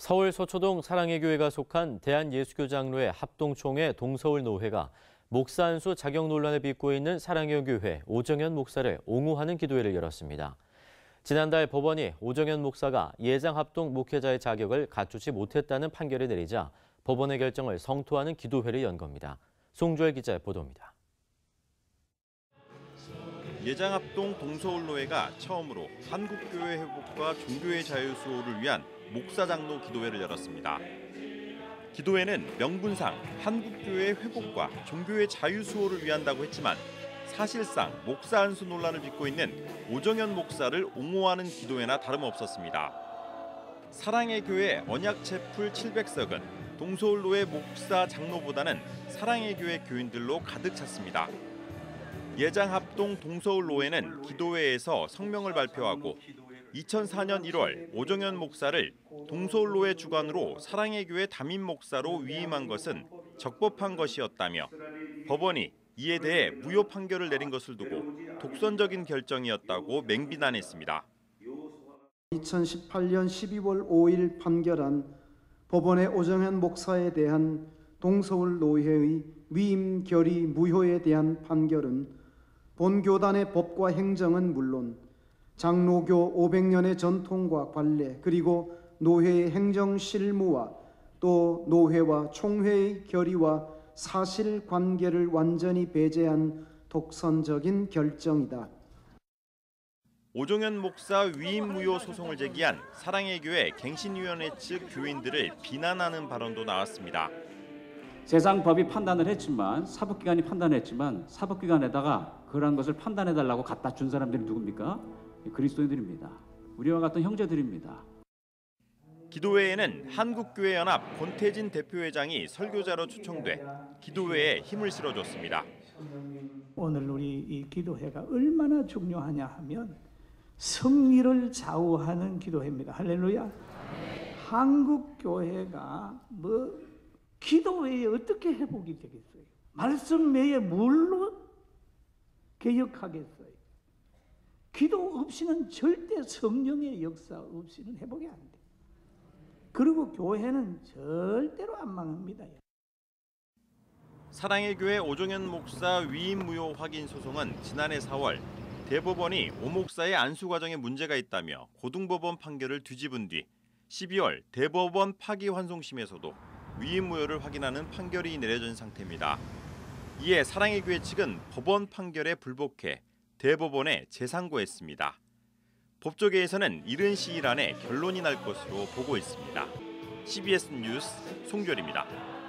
서울 서초동 사랑의 교회가 속한 대한예수교장로회 합동총회 동서울 노회가 목사 안수 자격 논란에 빚고 있는 사랑의 교회 오정현 목사를 옹호하는 기도회를 열었습니다. 지난달 법원이 오정현 목사가 예장 합동 목회자의 자격을 갖추지 못했다는 판결을 내리자 법원의 결정을 성토하는 기도회를 연 겁니다. 송조el 기자의 보도입니다. 예장 합동 동서울노회가 처음으로 한국교회 회복과 종교의 자유 수호를 위한 목사장로 기도회를 열었습니다. 기도회는 명분상 한국교회 회복과 종교의 자유 수호를 위한다고 했지만 사실상 목사 안수 논란을 빚고 있는 오정현 목사를 옹호하는 기도회나 다름없었습니다. 사랑의 교회 언약체풀 700석은 동서울로의 목사 장로보다는 사랑의 교회 교인들로 가득 찼습니다. 예장 합동 동서울로회는 기도회에서 성명을 발표하고 2004년 1월 오정현 목사를 동서울로회 주관으로 사랑의 교회 담임 목사로 위임한 것은 적법한 것이었다며 법원이 이에 대해 무효 판결을 내린 것을 두고 독선적인 결정이었다고 맹비난했습니다. 2018년 12월 5일 판결한 법원의 오정현 목사에 대한 동서울 노회의 위임 결의 무효에 대한 판결은 본 교단의 법과 행정은 물론 장로교 500년의 전통과 관례 그리고 노회의 행정 실무와 또 노회와 총회의 결의와 사실 관계를 완전히 배제한 독선적인 결정이다. 오종현 목사 위임 무효 소송을 제기한 사랑의 교회 갱신위원회 측 교인들을 비난하는 발언도 나왔습니다. 세상 법이 판단을 했지만 사법기관이 판단했지만 사법기관에다가 그러한 것을 판단해달라고 갖다 준 사람들이 누굽니까? 그리스도인들입니다. 우리와 같은 형제들입니다. 기도회에는 한국교회연합 권태진 대표회장이 설교자로 초청돼 기도회에 힘을 실어줬습니다. 오늘 우리 이 기도회가 얼마나 중요하냐 하면 승리를 좌우하는 기도회입니다. 할렐루야. 한국 교회가 뭐 기도회에 어떻게 회복이 되겠어요? 말씀 외에 뭘로 개혁하겠어요? 기도 없이는 절대 성령의 역사 없이는 회복이 안 돼. 그리고 교회는 절대로 안 망합니다. 사랑의 교회 오종현 목사 위임 무효 확인 소송은 지난해 4월 대법원이 오 목사의 안수 과정에 문제가 있다며 고등법원 판결을 뒤집은 뒤 12월 대법원 파기환송심에서도 위임 무효를 확인하는 판결이 내려진 상태입니다. 이에 사랑의 교회 측은 법원 판결에 불복해 대법원에 재상고했습니다. 법조계에서는 이른 시일 안에 결론이 날 것으로 보고 있습니다. CBS 뉴스 송결입니다.